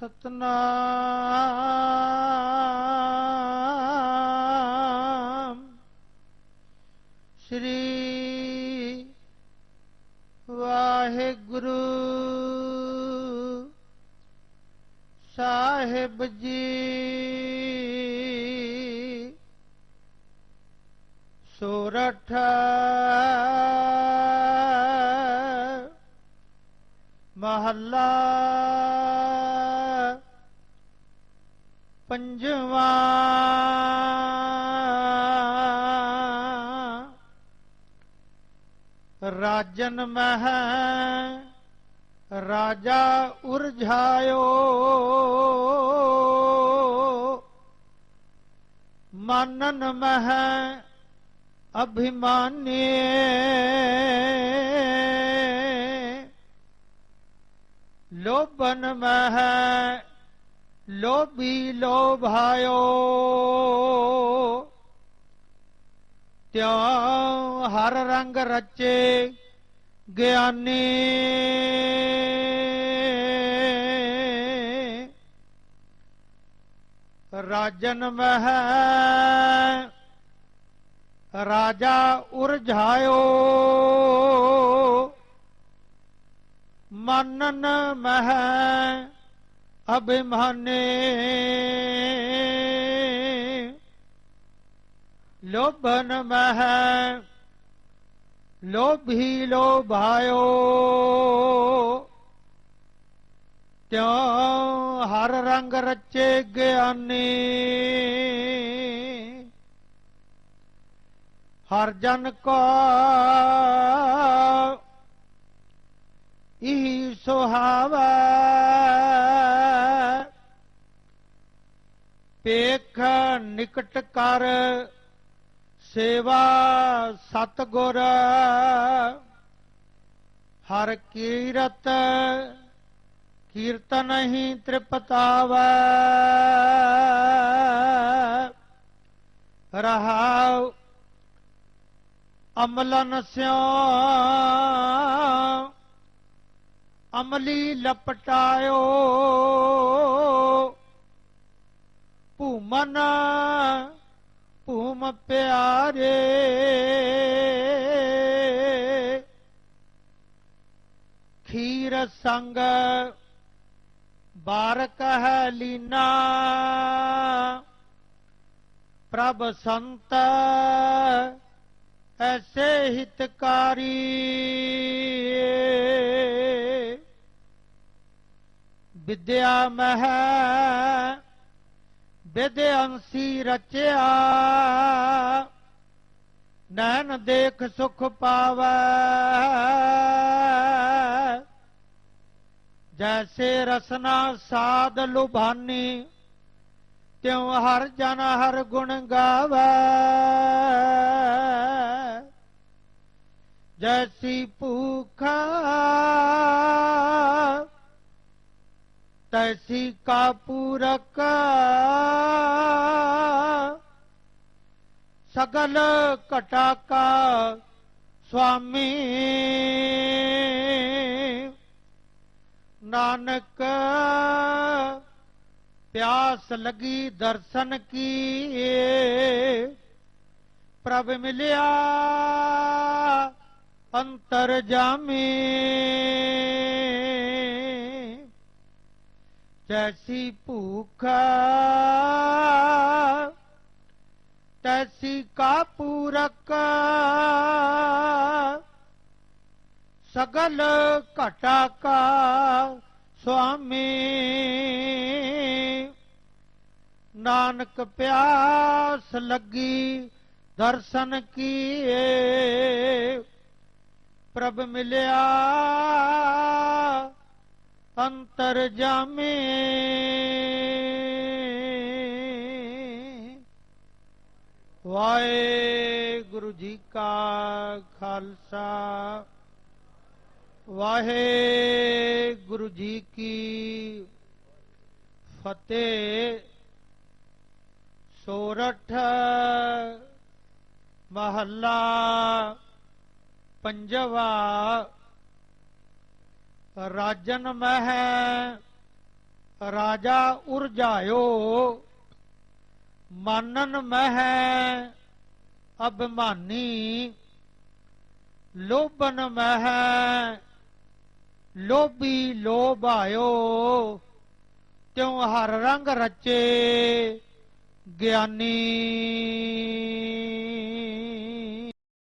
सतनाम। श्री वाहिगुरु साहिब जी। सोरठ। महला पंजवा। राजन मह राजा उर्झायो। मानन मह अभिमान्य। लोभन मह ਲੋਭੀ ਲੋਭਾਇਓ। ਤਿਉ ਹਰ ਰੰਗ ਰਚੇ ਗਿਆਨੀ। ਰਾਜਨ ਮਹਿ ਰਾਜਾ ਉਰਝਾਇਓ। ਮਨਨ ਮਹਿ ਅਭਿਮਾਨੇ। ਲੋਭਨ ਮਹ, ਲੋਭੀ ਲੋਭਾਇਓ। ਤਿਉ ਹਰ ਰੰਗ ਰਚੇ ਗਿਆਨੀ? ਹਰ ਜਨ ਕੋ ਇਹੀ ਸੁਹਾਵਾ। ਪੇਖ ਨਿਕਟ ਕਰ ਸੇਵਾ ਸਤਗੁਰ ਹਰ ਕੀਰਤ ਕੀਰਤਨ ਹੀ ਤ੍ਰਿਪਤਾਵੈ ਰਹਾਉ ਅਮਲਨ ਸਿਓ ਅਮਲੀ ਲਪਟਾਇਓ मन पूम प्यारे। खीर संग बार कह लीना प्रभ संत ऐसे हितकारी। विद्या मह ਵਿਦੇ ਅੰਸੀ ਰਚਿਆ। ਨੈਣ ਦੇਖ ਸੁਖ ਪਾਵੈ। ਜੈਸੇ ਰਸਨਾ ਸਾਧ ਲੁਭਾਨੀ, ਤਿਉ ਹਰ ਜਨ ਹਰ ਗੁਣ ਗਾਵੈ। ਜੈਸੀ ਭੂਖਾ बैठी का पूरक। सगल कटा का स्वामी। नानक, प्यास लगी दर्शन की प्रभ मिलिया अंतर जामी जैसी भूखा तसी का पूरक, सगल कटा का स्वामी, नानक प्यास लगी दर्शन किए, प्रभ मिलिया अंतर जामे वाहे गुरु जी का खालसा वाहे गुरु जी की फतेह, सोरठ महल्ला, पंजवा राजन मह, राजा उर्जायो। मानन मह, अभिमानी। लोभन मह, लोभी लोभ आयो त्यों हर रंग रचे ज्ञानी?